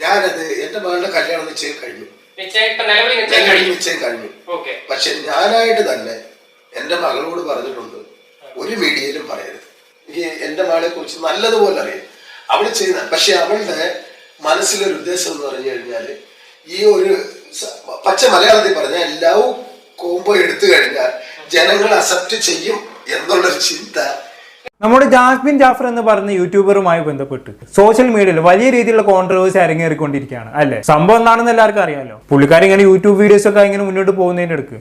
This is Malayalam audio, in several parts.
ഞാനത് എന്റെ മകളുടെ കല്യാണം നിശ്ചയം കഴിഞ്ഞു. നിശ്ചയം കഴിഞ്ഞു. പക്ഷെ ഞാനായിട്ട് തന്നെ എന്റെ മകളോട് പറഞ്ഞിട്ടുണ്ട് ഒരു മീഡിയയിലും പറയരുത്. എനിക്ക് എന്റെ മകളെ കുറിച്ച് നല്ലതുപോലെ അറിയാം. അവൾ ചെയ്യുന്ന പക്ഷെ അവളുടെ മനസ്സിലൊരു ഉദ്ദേശം എന്ന് പറഞ്ഞു കഴിഞ്ഞാൽ ഈ ഒരു പച്ച മലയാളത്തിൽ പറഞ്ഞ ലവ് കോംബോ എടുത്തു കഴിഞ്ഞാൽ ജനങ്ങൾ അക്സെപ്റ്റ് ചെയ്യും എന്നുള്ളൊരു ചിന്ത നമ്മുടെ ജാസ്മിൻ ജാഫർ എന്ന് പറഞ്ഞ യൂട്യൂബറുമായി ബന്ധപ്പെട്ട് സോഷ്യൽ മീഡിയയിൽ വലിയ രീതിയിലുള്ള കോൺട്രവേഴ്സി അരങ്ങേറിക്കൊണ്ടിരിക്കുകയാണ് അല്ലെ? സംഭവം എന്താണെന്ന് എല്ലാവർക്കും അറിയാമല്ലോ പുള്ളിക്കാരി ഇങ്ങനെ യൂട്യൂബ് വീഡിയോസ് ഒക്കെ ഇങ്ങനെ മുന്നോട്ട് പോകുന്നതിന്റെ അടുക്ക്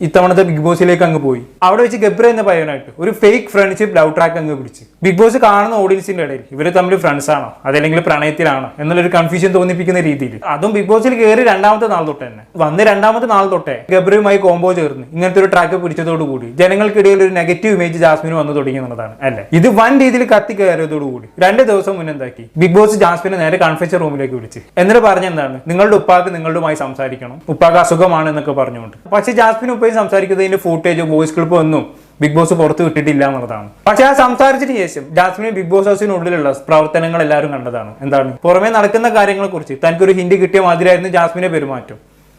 ഇത്തവണത്തെ ബിഗ് ബോസിലേക്ക് അങ്ങ് പോയി. അവിടെ വെച്ച് ഗബ്ര എന്ന പയ്യനായിട്ട് ഒരു ഫേക്ക് ഫ്രണ്ട്ഷിപ്പ് ലവ് ട്രാക്ക് അങ്ങ് പിടിച്ച്. ബിഗ് ബോസ് കാണുന്ന ഓഡിയൻസിന്റെ ഇടയിൽ ഇവർ തമ്മിൽ ഫ്രണ്ട്സ് ആണോ? അതല്ലെങ്കിൽ പ്രണയത്തിലാണോ? എന്നുള്ളൊരു കൺഫ്യൂഷൻ തോന്നിപ്പിക്കുന്ന രീതിയിൽ അതും ബിഗ് ബോസിൽ കയറി രണ്ടാമത്തെ നാൾ തൊട്ട് തന്നെ. വന്ന് രണ്ടാമത്തെ നാൾ തൊട്ടേ ഗബ്രയുമായി കോംബോ ചേർന്ന് ഇങ്ങനത്തെ ഒരു ട്രാക്ക് പിടിച്ചതോടുകൂടി ജനങ്ങൾക്കിടയിൽ ഒരു നെഗറ്റീവ് ഇമേജ് ജാസ്മിന് വന്നു തുടങ്ങി എന്നുള്ളതാണ് അല്ലേ? ഇത് വൻ രീതിയിൽ കത്തി കയറിയതോടുകൂടി രണ്ട് ദിവസം മുന്നേ എന്താക്കി? ബിഗ് ബോസ് ജാസ്മിനെ നേരെ കൺഫെഷൻ റൂമിലേക്ക് വിളിച്ച്. എന്നിട്ട് പറഞ്ഞെന്താണ് നിങ്ങളുടെ ഉപ്പാക്ക് നിങ്ങളുമായി സംസാരിക്കണം. ഉപ്പാക്ക് അസുഖമാണ് എന്നൊക്കെ പറഞ്ഞുകൊണ്ട്. പക്ഷേ ജാസ്മിൻ ഉപ്പയും സംസാരിക്കുന്നതിന്റെ ഫൂട്ടേജോ വോയിസ് ക്ലിപ്പോ ഒന്നും ബിഗ് ബോസ് പുറത്ത് വിട്ടിട്ടില്ല എന്നുള്ളതാണ്. പക്ഷെ ആ സംസാരിച്ചതിന് ശേഷം ജാസ്മിൻ ബിഗ് ബോസ് ഹൗസിനുള്ളിലുള്ള പ്രവർത്തനങ്ങൾ എല്ലാവരും കണ്ടതാണ്. എന്താണ്? പുറമേ നടക്കുന്ന കാര്യങ്ങളെ കുറിച്ച് തനിക്കൊരു ഹിന്റ് കിട്ടിയ മാതിരിയായിരുന്നു ജാസ്മിനെ പെരുമാറ്റം.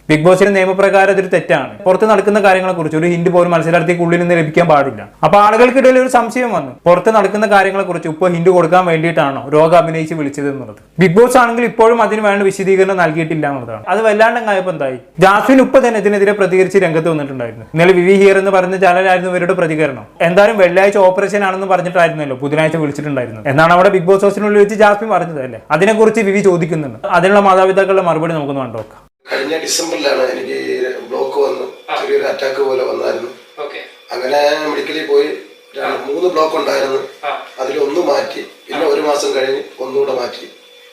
ബിഗ് ബോസിന്റെ നിയമപ്രകാരം അതൊരു തെറ്റാണ്. പുറത്ത് നടക്കുന്ന കാര്യങ്ങളെ കുറിച്ച് ഒരു ഹിന്റ് പോലും മത്സരാർത്ഥിക്ക് ഉള്ളിൽ നിന്ന് ലഭിക്കാൻ പാടില്ല. അപ്പൊ ആളുകൾക്കിടയിൽ ഒരു സംശയം വന്നു. പുറത്ത് നടക്കുന്ന കാര്യങ്ങളെ കുറിച്ച് ഇപ്പോൾ ഹിന്റ് കൊടുക്കാൻ വേണ്ടിയിട്ടാണോ രോഗം അഭിനയിച്ച് വിളിച്ചത് എന്നുള്ളത്. ബിഗ് ബോസ് ആണെങ്കിൽ ഇപ്പോഴും അതിന് വേണ്ട വിശദീകരണം നൽകിയിട്ടില്ല എന്നുള്ളതാണ്. അത് വല്ലാണ്ടങ്ങായപ്പോൾ എന്തായി? ജാസ്മിൻ ഉപ്പ തന്നെ ഇതിനെതിരെ പ്രതികരിച്ച് രംഗത്ത് വന്നിട്ടുണ്ടായിരുന്നു. ഇന്നലെ വിവി ഹിയർ എന്ന് പറഞ്ഞ ചാനലായിരുന്നു ഇവരുടെ പ്രതികരണം. എന്തായാലും വെള്ളിയാഴ്ച ഓപ്പറേഷൻ ആണെന്ന് പറഞ്ഞിട്ടായിരുന്നല്ലോ ബുധനാഴ്ച വിളിച്ചിട്ടുണ്ടായിരുന്നത്. എന്നാണ് അവിടെ ബിഗ് ബോസ് ഹൗസിനുള്ളിൽ വെച്ച് ജാസ്മിൻ പറഞ്ഞത് അല്ലേ? അതിനെക്കുറിച്ച് വിവി ചോദിക്കുന്നുണ്ട്. അതിനുള്ള മാതാപിതാക്കളുടെ മറുപടി നമുക്കൊന്ന് കണ്ടോക്കാം കഴിഞ്ഞ ഡിസംബറിലാണ് എനിക്ക് ബ്ലോക്ക് വന്നു. ചെറിയൊരു അറ്റാക്ക് പോലെ വന്നായിരുന്നു. അങ്ങനെ മെഡിക്കലിൽ പോയി മൂന്ന് ബ്ലോക്ക് ഉണ്ടായിരുന്നു. അതിൽ ഒന്ന് മാറ്റി. പിന്നെ ഒരു മാസം കഴിഞ്ഞ് ഒന്നുകൂടെ മാറ്റി.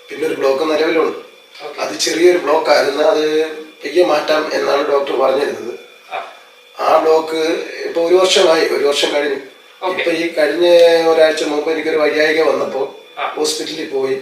പിന്നെ ഒരു ബ്ലോക്ക് നിലവിലുണ്ട്. അത് ചെറിയൊരു ബ്ലോക്ക് ആയിരുന്നു. അത് പയ്യെ മാറ്റാം എന്നാണ് ഡോക്ടർ പറഞ്ഞിരുന്നത്. ആ. ആ ബ്ലോക്ക് ഇപ്പൊ ഒരു വർഷമായി. ഒരു വർഷം കഴിഞ്ഞു. ഇപ്പൊ ഈ കഴിഞ്ഞ ഒരാഴ്ച മുമ്പ് എനിക്കൊരു വയ്യായിക വന്നപ്പോൾ ഹോസ്പിറ്റലിൽ പോയി.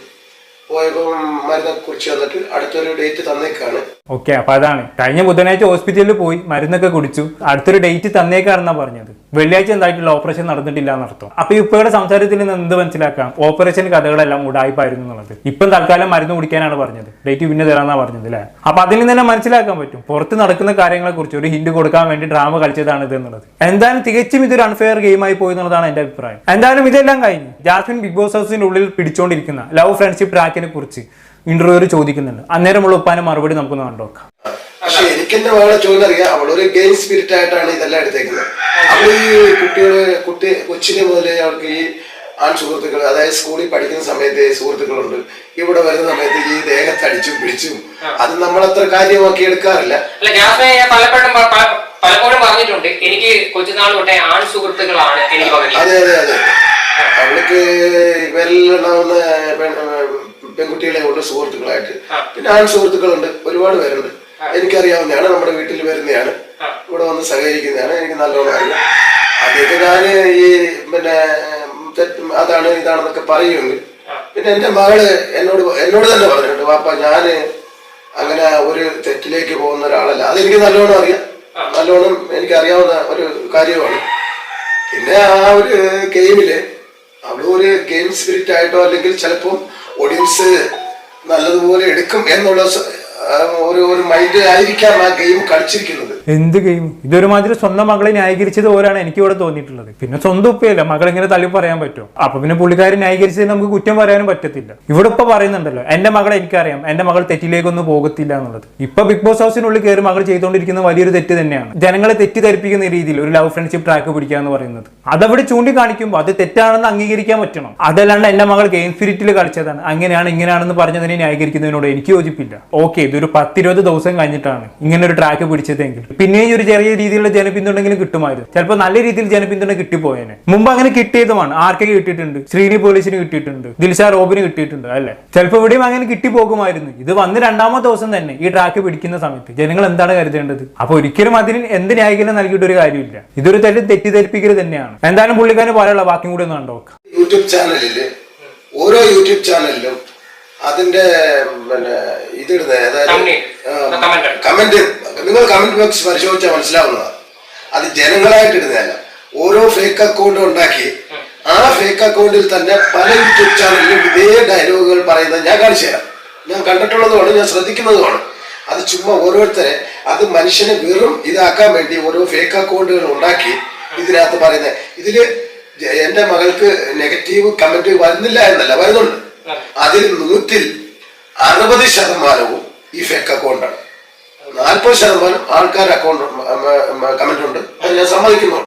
അടുത്തൊരു ഡേറ്റ് തന്നേക്കാണ്. ഓക്കെ അപ്പൊ അതാണ്. കഴിഞ്ഞ ബുധനാഴ്ച ഹോസ്പിറ്റലിൽ പോയി മരുന്നൊക്കെ കുടിച്ചു. അടുത്തൊരു ഡേറ്റ് തന്നേക്കാണെന്നാ പറഞ്ഞത്. വെള്ളിയാഴ്ച എന്തായിട്ടുള്ള ഓപ്പറേഷൻ നടന്നിട്ടില്ല എന്നർത്ഥം. അപ്പൊ ഈ ഉപ്പയുടെ സംസാരത്തിൽ നിന്ന് എന്ത് മനസ്സിലാക്കാം? ഓപ്പറേഷൻ കഥകളെല്ലാം ഉടായ്പായിരുന്നു എന്നുള്ളത്. ഇപ്പം തൽക്കാലം മരുന്ന് കുടിക്കാനാണ് പറഞ്ഞത്. ഡേറ്റ് പിന്നെ തരാന്നാ പറഞ്ഞത് അല്ലേ? അപ്പൊ അതിൽ നിന്ന് തന്നെ മനസ്സിലാക്കാൻ പറ്റും. പുറത്ത് നടക്കുന്ന കാര്യങ്ങളെ കുറിച്ച് ഒരു ഹിന്റ് കൊടുക്കാൻ വേണ്ടി ഡ്രാമ കളിച്ചതാണ് ഇത് എന്നുള്ളത്. എന്തായാലും തികച്ചും ഇതൊരു അൺഫെയർ ഗെയിമായി പോയി എന്നുള്ളതാണ് എന്റെ അഭിപ്രായം. എന്തായാലും ഇതെല്ലാം കഴിഞ്ഞു ജാസ്മിൻ ബിഗ് ബോസ് ഹൗസിന്റെ ഉള്ളിൽ പിടിച്ചോണ്ടിരിക്കുന്ന ലവ് ഫ്രണ്ട്ഷിപ്പ് ട്രാക്കിനെ കുറിച്ച് ഇന്റർവ്യൂവിൽ ചോദിക്കുന്നുണ്ട്. അന്നേരമുള്ള ഉപ്പാനെ മറുപടി നമുക്കൊന്ന് കണ്ടോക്കാം പക്ഷെ എനിക്കെന്റെ മകളെ ചോദ്യം അറിയാം അവളൊരു ഗെയിം സ്പിരിറ്റ് ആയിട്ടാണ് ഇതെല്ലാം എടുത്തേക്കുന്നത്. അവൾ ഈ കുട്ടികൾ കുട്ടി കൊച്ചിനെ മുതലേ അവൾക്ക് ഈ ആൺ സുഹൃത്തുക്കൾ അതായത് സ്കൂളിൽ പഠിക്കുന്ന സമയത്ത് സുഹൃത്തുക്കളുണ്ട്. ഇവിടെ വരുന്ന സമയത്ത് ഈ ദേഹത്തടിച്ചും പിടിച്ചും അത് നമ്മൾ അത്ര കാര്യമാക്കി എടുക്കാറില്ല. പലപ്പോഴും പലപ്പോഴും പറഞ്ഞിട്ടുണ്ട്. എനിക്ക് കൊച്ചുനാൾ തൊട്ടേ ആൺ സുഹൃത്തുക്കളാണ് എനിക്ക് അതെ അതെ അതെ. അവൾക്ക് ഇവരെല്ലാം പെൺ- പെൺകുട്ടികളെ കൊണ്ട് സുഹൃത്തുക്കളായിട്ട്. പിന്നെ ആൺ സുഹൃത്തുക്കളുണ്ട്. ഒരുപാട് പേരുണ്ട്. എനിക്കറിയാവുന്നതാണ് നമ്മുടെ വീട്ടിൽ വരുന്നതാണ് ഇവിടെ വന്ന് സഹകരിക്കുന്നതാണ് എനിക്ക് നല്ലോണം അറിയാം. ആദ്യമൊക്കെ ഞാൻ ഈ പിന്നെ തെറ്റും അതാണ് ഇതാണെന്നൊക്കെ പറയുമെങ്കിൽ പിന്നെ എന്റെ മകൾ എന്നോട് എന്നോട് തന്നെ പറഞ്ഞിട്ടുണ്ട് വാപ്പ ഞാൻ അങ്ങനെ ഒരു തെറ്റിലേക്ക് പോകുന്ന ഒരാളല്ല. അതെനിക്ക് നല്ലോണം അറിയാം. നല്ലോണം എനിക്ക് അറിയാവുന്ന ഒരു കാര്യമാണ്. പിന്നെ ആ ഒരു ഗെയിമിൽ അവൾ ഒരു ഗെയിം സ്പിരിറ്റ് ആയിട്ടോ അല്ലെങ്കിൽ ചിലപ്പോൾ ഓഡിയൻസ് നല്ലതുപോലെ എടുക്കും എന്നുള്ള ഒരു ഒരു മൈൻഡ് ആയിരിക്കാം ആ ഗെയിം കളിച്ചിരിക്കുന്നത്. എന്ത് ഗെയിം ഇതൊരുമാതിരി സ്വന്തം മകളെ ന്യായീകരിച്ചത് പോലെയാണ് എനിക്ക് ഇവിടെ തോന്നിയിട്ടുള്ളത്. പിന്നെ സ്വന്തം ഉപ്പയല്ല? മകൾ ഇങ്ങനെ തള്ളി പറയാൻ പറ്റുമോ അപ്പൊ പിന്നെ പുള്ളിക്കാരൻ ന്യായീകരിച്ചത് നമുക്ക് കുറ്റം പറയാനും പറ്റത്തില്ല. ഇവിടെ ഇപ്പൊ പറയുന്നുണ്ടല്ലോ എന്റെ മകളെ എനിക്കറിയാം. എന്റെ മകൾ തെറ്റിലേക്കൊന്നും പോകത്തില്ല എന്നുള്ളത്. ഇപ്പൊ ബിഗ് ബോസ് ഹൗസിനുള്ളിൽ കയറി മകൾ ചെയ്തുകൊണ്ടിരിക്കുന്ന വലിയൊരു തെറ്റ് തന്നെയാണ്. ജനങ്ങളെ തെറ്റിദ്ധരിപ്പിക്കുന്ന രീതിയിൽ ഒരു ലവ് ഫ്രണ്ട്ഷിപ്പ് ട്രാക്ക് പിടിക്കുക എന്ന് പറയുന്നത്. അതവിടെ ചൂണ്ടിക്കാണിക്കുമ്പോൾ അത് തെറ്റാണെന്ന് അംഗീകരിക്കാൻ പറ്റണം. അതല്ലാണ്ട് എന്റെ മകൾ ഗെയിം സ്പിരിറ്റിൽ കളിച്ചതാണ്. അങ്ങനെയാണ് ഇങ്ങനെയാണെന്ന് പറഞ്ഞതിനെ ന്യായീകരിക്കുന്നതിനോട് എനിക്ക് യോജിപ്പില്ല. ഓക്കെ ഇതൊരു പത്തിരുപത് ദിവസം കഴിഞ്ഞിട്ടാണ് ഇങ്ങനെ ഒരു ട്രാക്ക് പിടിച്ചതെങ്കിൽ. പിന്നെയും ഒരു ചെറിയ രീതിയിലുള്ള ജനപിന്തുണെങ്കിലും കിട്ടുമായിരുന്നു. ചിലപ്പോൾ നല്ല രീതിയിൽ ജനപിന്തുണ കിട്ടിപ്പോയേനെ. മുമ്പ് അങ്ങനെ കിട്ടിയതുമാണ്. ആർക്കൊക്കെ കിട്ടിയിട്ടുണ്ട്? ശ്രീനി പോലീസിന് കിട്ടിയിട്ടുണ്ട്. ദിൽഷാ റോബിന് കിട്ടിയിട്ടുണ്ട് അല്ലെ? ചിലപ്പോൾ ഇവിടെയും അങ്ങനെ കിട്ടിപ്പോകുമായിരുന്നു. ഇത് വന്ന് രണ്ടാമത്തെ ദിവസം തന്നെ ഈ ട്രാക്ക് പിടിക്കുന്ന സമയത്ത്. ജനങ്ങൾ എന്താണ് കരുതേണ്ടത്? അപ്പൊ ഒരിക്കലും അതിന് എന്ത് ന്യായീകരണം നൽകിയിട്ട് ഒരു കാര്യമില്ല. ഇതൊരു തെറ്റ് തെറ്റിദ്ധരിപ്പിക്കൽ തന്നെയാണ്. എന്തായാലും പുള്ളിക്കാരന് പറയാനുള്ള ബാക്കി കൂടി ഒന്ന് കണ്ടോക്കാം യൂട്യൂബ് ചാനലിൽ ഓരോ യൂട്യൂബ് ചാനലിലും അതിന്റെ പിന്നെ ഇതിടുന്ന അതായത്. കമന്റ്. നിങ്ങൾ കമന്റ് ബോക്സ് പരിശോധിച്ചാൽ മനസ്സിലാവുന്നതാണ് അത് ജനങ്ങളായിട്ട് ഇടുന്നതല്ല. ഓരോ ഫേക്ക് അക്കൗണ്ട് ഉണ്ടാക്കി ആ ഫേക്ക് അക്കൗണ്ടിൽ തന്നെ പല യൂട്യൂബ് ചാനലിലും ഇതേ ഡയലോഗുകൾ പറയുന്നത് ഞാൻ കാണിച്ചു തരാം. ഞാൻ കണ്ടിട്ടുള്ളതുമാണ് ഞാൻ ശ്രദ്ധിക്കുന്നതുമാണ്. അത് ചുമ്മാ ഓരോരുത്തരെ അത് മനുഷ്യനെ വെറും ഇതാക്കാൻ വേണ്ടി ഓരോ ഫേക്ക് അക്കൗണ്ടുകൾ ഉണ്ടാക്കി ഇതിനകത്ത് പറയുന്നത്. ഇതിൽ എന്റെ മകൾക്ക് നെഗറ്റീവ് കമന്റ് വരുന്നില്ല എന്നല്ല വരുന്നുണ്ട്. അതിൽ നൂറ്റിൽ അറുപത് ശതമാനവും ഈ ഫേക്ക് അക്കൗണ്ടാണ് നാൽപ്പത് ശതമാനം ആൾക്കാർ അക്കൗണ്ട് കമന്റ് ഉണ്ട്. അത് ഞാൻ സമ്മതിക്കുന്നു.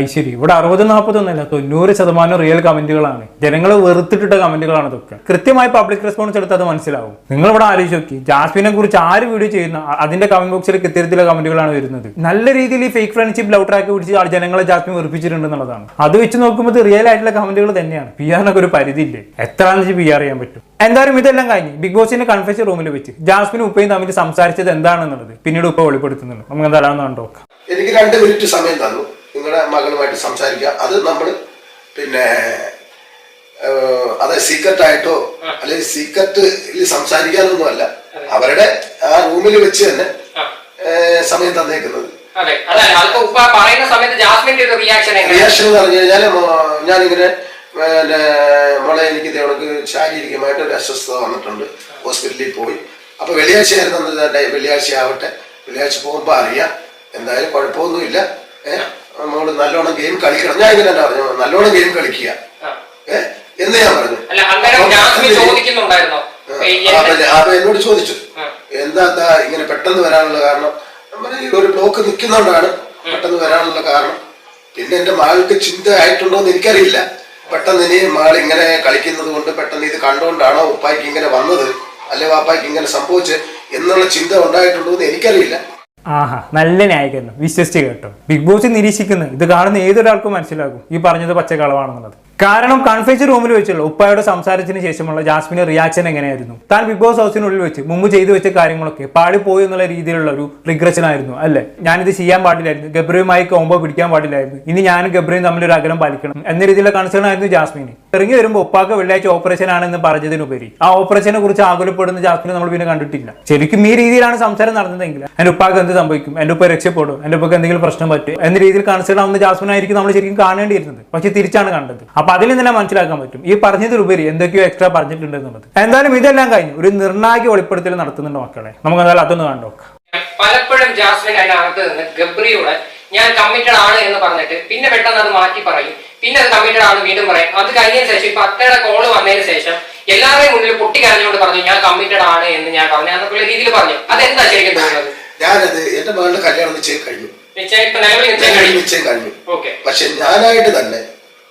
ഐശ്വരി ഇവിടെ അറുപത് നാൽപ്പതൊന്നല്ല തൊണ്ണൂറ് ശതമാനം റിയൽ കമന്റുകളാണ്. ജനങ്ങൾ വെറുത്തിട്ടിട്ട കമന്റുകളാണ് ഇതൊക്കെ. കൃത്യമായി പബ്ലിക് റെസ്പോൺസ് എടുത്ത് അത് മനസ്സിലാവും. നിങ്ങൾ ഇവിടെ ആലോചിച്ച് നോക്കി. ജാസ്മിനെ കുറിച്ച് ആര് വീഡിയോ ചെയ്യുന്ന അതിന്റെ കമന്റ് ബോക്സിൽ ഇത്തരത്തിലുള്ള കമന്റുകളാണ് വരുന്നത്. നല്ല രീതിയിൽ ഈ ഫേക്ക് ഫ്രണ്ട്ഷിപ്പ് ലവ് ട്രാക്ക് പിടിച്ച് ജനങ്ങളെ ജാസ്മിൻ വെറുപ്പിച്ചിട്ടുണ്ട് എന്നുള്ളതാണ്. അത് വെച്ച് നോക്കുമ്പോൾ റിയൽ ആയിട്ടുള്ള കമന്റുകൾ തന്നെയാണ്. പി ആറിനൊക്കെ ഒരു പരിധി ഇല്ലേ എത്രയാണെന്ന് വെച്ച് പി ആർ ചെയ്യാൻ പറ്റും. എന്തായാലും ഇതെല്ലാം കഴിഞ്ഞ് ബിഗ് ബോസിന്റെ കൺഫെഷൻ റൂമിൽ വെച്ച് ജാസ്മിൻ ഉപ്പയും തമ്മിൽ സംസാരിച്ചത് എന്താണെന്നുള്ളത് പിന്നീട് ഉപ്പ വെളിപ്പെടുത്തുന്നുണ്ട്. നമുക്ക് എന്തായാലും നോക്കാം. എനിക്ക് രണ്ട് മിനിറ്റ് സമയം തന്നു. നിങ്ങളുടെ മകളുമായിട്ട് സംസാരിക്കുക. അത് നമ്മൾ പിന്നെ അതെ അത് സീക്രട്ട് ആയിട്ടോ അല്ലെങ്കിൽ സീക്രട്ടിൽ സംസാരിക്കാനൊന്നുമല്ല. അവരുടെ ആ റൂമിൽ വെച്ച് തന്നെ സമയം തന്നേക്കുന്നത്. റിയാക്ഷൻ എന്ന് പറഞ്ഞു കഴിഞ്ഞാൽ ഞാനിങ്ങനെ പിന്നെ മോളെ എനിക്ക് ഇതേക്ക് ശാരീരികമായിട്ട് ഒരു അസ്വസ്ഥത വന്നിട്ടുണ്ട്. ഹോസ്പിറ്റലിൽ പോയി. അപ്പൊ വെള്ളിയാഴ്ച ആയിരുന്നു വെള്ളിയാഴ്ച ആവട്ടെ വെള്ളിയാഴ്ച പോകുമ്പോ അറിയാം. എന്തായാലും കുഴപ്പമൊന്നുമില്ല. ഏഹ് മോൾ നല്ലോണം ഗെയിം കളിക്കണം. ഞാൻ ഇങ്ങനെ പറഞ്ഞു നല്ലോണം ഗെയിം കളിക്കുക. എന്ന് ഞാൻ പറഞ്ഞു. അപ്പം എന്നോട് ചോദിച്ചു. എന്താ ഇങ്ങനെ പെട്ടെന്ന് വരാനുള്ള കാരണം? ഒരു ബ്ലോക്ക് നിൽക്കുന്നോണ്ടാണ് പെട്ടെന്ന് വരാനുള്ള കാരണം. പിന്നെ എന്റെ മകൾക്ക് ചിന്ത ആയിട്ടുണ്ടോ എന്ന് എനിക്കറിയില്ല. പെട്ടെന്ന് ഇനി മകൾ ഇങ്ങനെ കളിക്കുന്നത് കൊണ്ട് പെട്ടെന്ന് ഇത് കണ്ടുകൊണ്ടാണോ ഉപ്പായ്ക്ക് ഇങ്ങനെ വന്നത്? അല്ലെ വാപ്പായ്ക്ക് ഇങ്ങനെ സംഭവിച്ചത്? എന്നുള്ള ചിന്ത ഉണ്ടായിട്ടുണ്ടോ എന്ന് എനിക്കറിയില്ല. ആഹാ നല്ല ന്യായീകരണം. വിശ്വസിച്ച് കേട്ടോ. ബിഗ് ബോസ് നിരീക്ഷിക്കുന്നു. ഇത് കാണുന്ന ഏതൊരാൾക്കും മനസ്സിലാകും. ഈ പറഞ്ഞത് പച്ചക്കളവാണെന്നുള്ളത്. കാരണം കൺഫ്യൂഷൻ റൂമിൽ വെച്ചുള്ള ഉപ്പായോട് സംസാരത്തിന് ശേഷമുള്ള ജാസ്മിന്റെ റിയാക്ഷൻ എങ്ങനെയായിരുന്നു? താൻ ബിഗ് ബോസ് ഹൗസിനുള്ളിൽ വെച്ച് മുമ്പ് ചെയ്തു വെച്ച കാര്യങ്ങളൊക്കെ പാളിപ്പോയി എന്നുള്ള രീതിയിലുള്ള ഒരു റിഗ്രഷൻ ആയിരുന്നു അല്ലെ? ഞാനിത് ചെയ്യാൻ പാടില്ലായിരുന്നു. ഗബ്രയുമായി കോമ്പോ പിടിക്കാൻ പാടില്ലായിരുന്നു. ഇനി ഞാനും ഗബ്രയും തമ്മിൽ ഒരു അകലം പാലിക്കണം എന്ന രീതിയിലുള്ള കൺസേൺ ആയിരുന്നു ജാസ്മിന്. ഇറങ്ങി വരുമ്പോൾ ഉപ്പാക്ക് വെള്ളിയാഴ്ച ഓപ്പറേഷൻ ആണെന്ന് പറഞ്ഞതിനുപരി. ആ ഓപ്പറേഷനെ കുറിച്ച് ആകുലപ്പെടുന്ന ജാസ്മിനെ നമ്മൾ പിന്നെ കണ്ടിട്ടില്ല. ശരിക്കും ഈ രീതിയിലാണ് സംസാരം നടന്നതെങ്കിൽ എന്റെ ഉപ്പാക്ക് എന്ത് സംഭവിക്കും? എന്റെ ഉപ്പ രക്ഷപ്പെടും. എന്റെ ഉപ്പക്ക് എന്തെങ്കിലും പ്രശ്നം പറ്റും. എന്ന രീതിയിൽ കൺസേൺ ആവുന്ന ആയിരിക്കും നമ്മൾ ശരിക്കും കാണേണ്ടിയിരുന്നത്. പക്ഷെ തിരിച്ചാണ് കണ്ടത്. അപ്പൊ അതിൽ നിന്ന് മനസ്സിലാക്കാൻ പറ്റും. ഈ പറഞ്ഞതിലുപരി എന്തൊക്കെയോ എക്സ്ട്രാ പറഞ്ഞിട്ടുണ്ട് എന്നുള്ളത് എന്തായാലും ഇതെല്ലാം കഴിഞ്ഞു ഒരു നിർണായക വെളിപ്പെടുത്തൽ നടത്തുന്നുണ്ട് മക്കളെ. നമുക്ക് എന്തായാലും അതൊന്ന് കണ്ടു പലപ്പോഴും ജാസ്മിൻ അതിനകത്ത് നിന്ന് ഗബ്രിയോട് ഞാൻ കമ്മിറ്റഡ് ആണ് എന്ന് പറഞ്ഞിട്ട് പിന്നെ പെട്ടെന്ന് അത് മാറ്റി പറയും. പിന്നെ അത് കമ്മിറ്റഡ് ആണ് വീണ്ടും പറയും. അത് കഴിഞ്ഞതിന് ശേഷം ഇപ്പൊ അത്തയുടെ കോൾ വന്നതിന് ശേഷം എല്ലാവരുടെയും മുന്നിൽ പൊട്ടി കരഞ്ഞുകൊണ്ട് പറഞ്ഞു ഞാൻ കമ്മിറ്റഡ് ആണ് എന്ന് ഞാൻ പറഞ്ഞു. എന്നൊക്കെയുള്ള രീതിയിൽ പറഞ്ഞു. അത് എന്താ ശരിക്കും തോന്നുന്നത്? ഞാനത് എന്റെ മകളുടെ കല്യാണം നിശ്ചയം കഴിഞ്ഞു. നിശ്ചയം കഴിഞ്ഞു? പക്ഷെ ഞാനായിട്ട് തന്നെ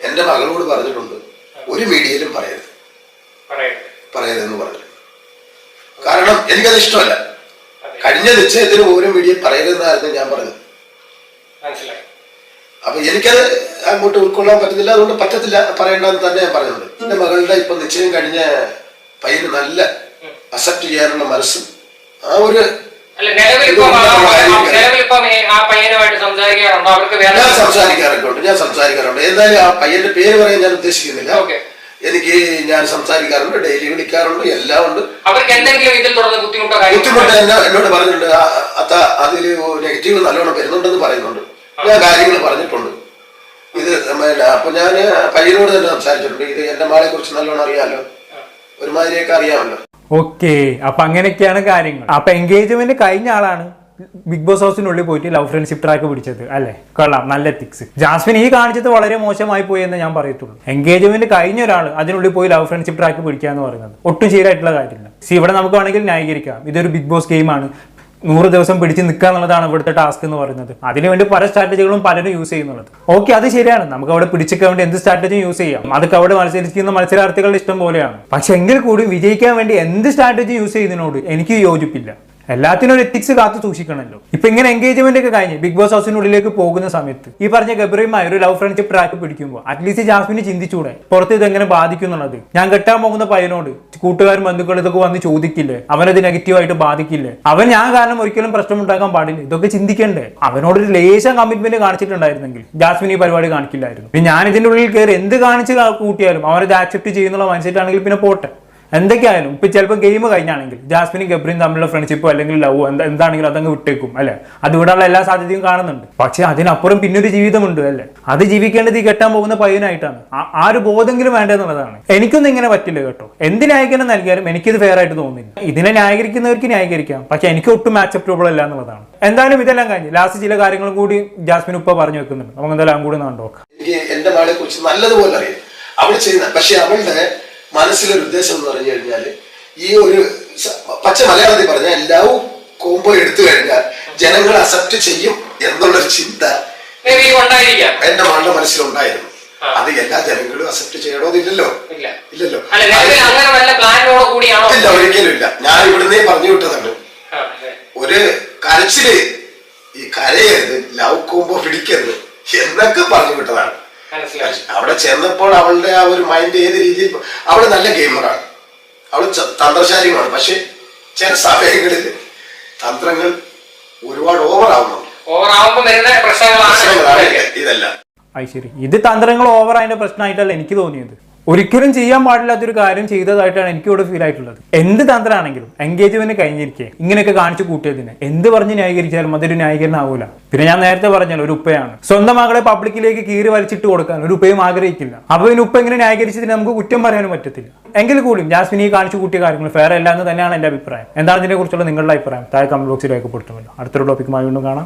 എന്റെ മകളോട് പറഞ്ഞിട്ടുണ്ട് ഒരു മീഡിയയിലും പറയരുത്. പറയരുതെന്ന് പറഞ്ഞു കാരണം എനിക്കത് ഇഷ്ടമല്ല. കഴിഞ്ഞ നിശ്ചയത്തിന് ഒരു മീഡിയയിൽ പറയരുതെന്നായിരുന്നു ഞാൻ പറഞ്ഞത്. മനസ്സിലായി. അപ്പൊ എനിക്കത് അങ്ങോട്ട് ഉൾക്കൊള്ളാൻ പറ്റുന്നില്ല അതുകൊണ്ട് പറ്റത്തില്ല പറയണ്ടെന്ന് തന്നെ ഞാൻ പറയുന്നത്. എന്റെ മകളുടെ ഇപ്പൊ നിശ്ചയം കഴിഞ്ഞ പയ്യന് നല്ല അക്സെപ്റ്റ് ചെയ്യാനുള്ള മനസ്സും ആ ഒരു ഞാൻ സംസാരിക്കാറൊക്കെ ഉണ്ട് ഞാൻ സംസാരിക്കാറുണ്ട് എന്തായാലും ആ പയ്യന്റെ പേര് പറയാൻ ഞാൻ ഉദ്ദേശിക്കുന്നില്ല. എനിക്ക് ഞാൻ സംസാരിക്കാറുണ്ട് ഡെയിലി വിളിക്കാറുണ്ട് എല്ലാം ഉണ്ട്. ബുദ്ധിമുട്ടോ എന്നോട് പറഞ്ഞിട്ടുണ്ട് അത്ര അതിൽ നെഗറ്റീവ് നല്ലോണം വരുന്നുണ്ടെന്ന് പറയുന്നുണ്ട്. ഞാൻ കാര്യങ്ങൾ പറഞ്ഞിട്ടുണ്ട്. ഇത് അപ്പൊ ഞാൻ കയ്യിലോട് തന്നെ സംസാരിച്ചിട്ടുണ്ട്. ഇത് എന്റെ മാളെ കുറിച്ച് നല്ലോണം അറിയാമല്ലോ ഒരുമാതിരിയൊക്കെ അറിയാമല്ലോ. ഓക്കെ. അപ്പൊ അങ്ങനെയൊക്കെയാണ് കാര്യങ്ങൾ. അപ്പൊ എൻഗേജ്മെന്റ് കഴിഞ്ഞ ആളാണ് ബിഗ് ബോസ് ഹൗസിനുള്ളിൽ പോയിട്ട് ലവ് ഫ്രണ്ട്ഷിപ്പ് ട്രാക്ക് പിടിച്ചത്. അല്ലെ? കൊള്ളാം. നല്ല എത്തിക്സ് ജാസ്മിൻ ഈ കാണിച്ചത് വളരെ മോശമായി പോയി എന്ന് ഞാൻ പറയത്തുള്ളൂ. എൻഗേജ്മെന്റ് കഴിഞ്ഞ ഒരാൾ അതിനുള്ളിൽ പോയി ലവ് ഫ്രണ്ട്ഷിപ്പ് ട്രാക്ക് പിടിക്കുക എന്ന് പറയുന്നത്. ഒട്ടും ശരിയായിട്ടുള്ള കാര്യമില്ല. സി ഇവിടെ നമുക്ക് വേണമെങ്കിൽ ന്യായീകരിക്കാം. ഇതൊരു ബിഗ് ബോസ് ഗെയിമാണ് നൂറ് ദിവസം പിടിച്ച് നിൽക്കുക എന്നുള്ളതാണ് ഇവിടുത്തെ ടാസ്ക് എന്ന് പറയുന്നത്. അതിനുവേണ്ടി പല സ്ട്രാറ്റജികളും പലരും യൂസ് ചെയ്യുന്നുള്ളത്. ഓക്കെ അത് ശരിയാണ്. നമുക്ക് അവിടെ പിടിച്ചൊക്കെ വേണ്ടി എന്ത് സ്ട്രാറ്റജിയും യൂസ് ചെയ്യാം? അതൊക്കെ അവിടെ മത്സരിക്കുന്ന മത്സരാർത്ഥികളുടെ ഇഷ്ടം പോലെയാണ്. പക്ഷെ എങ്കിൽ കൂടി വിജയിക്കാൻ വേണ്ടി എന്ത് സ്ട്രാറ്റജി യൂസ് ചെയ്യുന്നതിനോട് എനിക്ക് യോജിപ്പില്ല. എല്ലാത്തിനും ഒരു എത്തിക്സ് കാത്തു സൂക്ഷിക്കണമല്ലോ. ഇപ്പൊ ഇങ്ങനെ എൻഗേജ്മെന്റ് ഒക്കെ കഴിഞ്ഞ് ബിഗ് ബോസ് ഹൗസിനുള്ളിലേക്ക് പോകുന്ന സമയത്ത് ഈ പറഞ്ഞ ഗബ്രിയുമായി ഒരു ലവ് ഫ്രണ്ട്ഷിപ്പ് ട്രാക്ക് പിടിക്കുമ്പോൾ അറ്റ്ലീസ്റ്റ് ജാസ്മിന് ചിന്തിച്ചൂടെ പുറത്ത് ഇത് എങ്ങനെ ബാധിക്കും ഞാൻ കെട്ടാൻ പോകുന്ന പയ്യനോട് കൂട്ടുകാരും ബന്ധുക്കളും ഇതൊക്കെ വന്ന് ചോദിക്കില്ലേ? അവനത് നെഗറ്റീവായിട്ട് ബാധിക്കില്ലേ? അവൻ ഞാൻ കാരണം ഒരിക്കലും പ്രശ്നം ഉണ്ടാക്കാൻ പാടില്ല. ഇതൊക്കെ ചിന്തിക്കണ്ടേ? അവനോട് ഒരു ലേശം കമ്മിറ്റ്മെന്റ് കാണിച്ചിട്ടുണ്ടായിരുന്നെങ്കിൽ ജാസ്മിൻ ഈ പരിപാടി കാണിക്കില്ലായിരുന്നു. ഞാൻ ഇതിന്റെ ഉള്ളിൽ കയറി എന്ത് കാണിച്ച് കൂട്ടിയാലും അവരത് ആക്സെപ്റ്റ് ചെയ്യുന്നുള്ള മനസ്സിലാണെങ്കിൽ പിന്നെ പോട്ടെ. എന്തൊക്കെയായാലും ഇപ്പൊ ചിലപ്പോൾ ഗെയിം കഴിഞ്ഞാണെങ്കിൽ ജാസ്മിനും ഗബ്രിയും തമ്മിലുള്ള ഫ്രണ്ട്ഷിപ്പോ അല്ലെങ്കിൽ ലവ് എന്താ എന്താണെങ്കിലും അതങ്ങ് വിട്ടേക്കും അല്ലെ? അത് വിടാനുള്ള എല്ലാ സാധ്യതയും കാണുന്നുണ്ട്. പക്ഷെ അതിനപ്പുറം പിന്നൊരു ജീവിതമുണ്ട് അല്ലെ? അത് ജീവിക്കേണ്ടത് ഈ കെട്ടാൻ പോകുന്ന പയ്യനായിട്ടാണ്. ആ- ഒരു ബോധെങ്കിലും വേണ്ടതെന്നുള്ളതാണ് എനിക്കൊന്നും ഇങ്ങനെ പറ്റില്ല കേട്ടോ. എന്ത് ന്യായീകരണം നൽകിയാലും എനിക്കിത് ഫെയർ ആയിട്ട് തോന്നുന്നില്ല ഇതിനെ ന്യായീകരിക്കുന്നവർക്ക് ന്യായീകരിക്കാം. പക്ഷെ എനിക്ക് ഒട്ടും ആക്സെപ്റ്റബിൾ അല്ല എന്നുള്ളതാണ്. എന്തായാലും ഇതെല്ലാം കഴിഞ്ഞ് ലാസ്റ്റ് ചില കാര്യങ്ങളും കൂടി ജാസ്മിൻ ഉപ്പ പറഞ്ഞു വെക്കുന്നുണ്ട്. നമുക്ക് എന്തായാലും കൂടി നോക്കാം. എനിക്ക് എന്റെ നാളെ കുറിച്ച് നല്ലതുപോലെ അറിയാം. അവൾ ചെയ്യുന്ന പക്ഷെ അവളുടെ മനസ്സിലൊരു ഉദ്ദേശം എന്ന് പറഞ്ഞു കഴിഞ്ഞാൽ ഈ ഒരു പച്ച മലയാളത്തിൽ പറഞ്ഞ എല്ലാവരും കോംബോ എടുത്തു കഴിഞ്ഞാൽ ജനങ്ങൾ അക്സെപ്റ്റ് ചെയ്യും എന്നുള്ളൊരു ചിന്ത എന്റെ മകളുടെ മനസ്സിലുണ്ടായിരുന്നു. അത് എല്ലാ ജനങ്ങളും അക്സെപ്റ്റ് ചെയ്യണമെന്നില്ലല്ലോ ഇല്ല. ഇല്ലല്ലോ. ഇല്ല ഒരിക്കലും ഇല്ല. ഞാൻ ഇവിടുന്നേ പറഞ്ഞു വിട്ടതാണ്. ഒരു കരച്ചിൽ ഈ കരയരുത് ലവ് കോമ്പോ പിടിക്കരുത് എന്നൊക്കെ പറഞ്ഞു വിട്ടതാണ്. അവിടെ ചേർന്നപ്പോൾ അവളുടെ ആ ഒരു മൈൻഡ് ഏത് രീതിയിൽ അവൾ നല്ല ഗെയിമറാണ് അവൾ ച- തന്ത്രശാലിയുമാണ്. പക്ഷെ ചില സമയങ്ങളിൽ തന്ത്രങ്ങൾ ഒരുപാട് ഓവർ ആവുന്നുണ്ട്. ഓവർ ആവുമ്പോ വരുന്ന പ്രശ്നങ്ങളാണ്. പ്രശ്നങ്ങളാണ്. ഇതൊക്കെ. അത് ശരി ഇത് തന്ത്രങ്ങൾ ഓവർ അതിന്റെ പ്രശ്നമായിട്ടല്ല എനിക്ക് തോന്നിയത്. ഒരിക്കലും ചെയ്യാൻ പാടില്ലാത്തൊരു കാര്യം ചെയ്തതായിട്ടാണ് എനിക്ക് ഇവിടെ ഫീൽ ആയിട്ടുള്ളത്. എന്ത് തന്ത്രമാണെങ്കിലും എൻഗേജ്മെന്റ് കഴിഞ്ഞിരിക്കേ ഇങ്ങനെയൊക്കെ കാണിച്ചു കൂട്ടിയതിന് എന്ത് പറഞ്ഞ് ന്യായീകരിച്ചാലും അതൊരു ന്യായീകരണം ആവൂല പിന്നെ ഞാൻ നേരത്തെ പറഞ്ഞാൽ ഒരു ഉപ്പയാണ്. സ്വന്തം മകളെ പബ്ലിക്കിലേക്ക് കീറി വലിച്ചിട്ട് കൊടുക്കാൻ ഒരു ഉപ്പയും ആഗ്രഹിക്കില്ല. അപ്പൊ പിന്നെ ഉപ്പ ഇങ്ങനെ ന്യായീകരിച്ചതിന് നമുക്ക് കുറ്റം പറയാനും പറ്റത്തില്ല. എങ്കിൽ കൂടിയും ജാസ്മിനി കാണിച്ചു കൂട്ടിയ കാര്യങ്ങൾ ഫെയർ അല്ല എന്ന് തന്നെയാണ് എന്റെ അഭിപ്രായം. എന്താണ് ഇതിനെ കുറിച്ചുള്ള നിങ്ങളുടെ അഭിപ്രായം? താഴെ കമന്റ് ബോക്സിൽ രേഖപ്പെടുത്തുമല്ലോ. അടുത്തൊരു ടോപ്പിക്കുമായി വീണ്ടും കാണാം.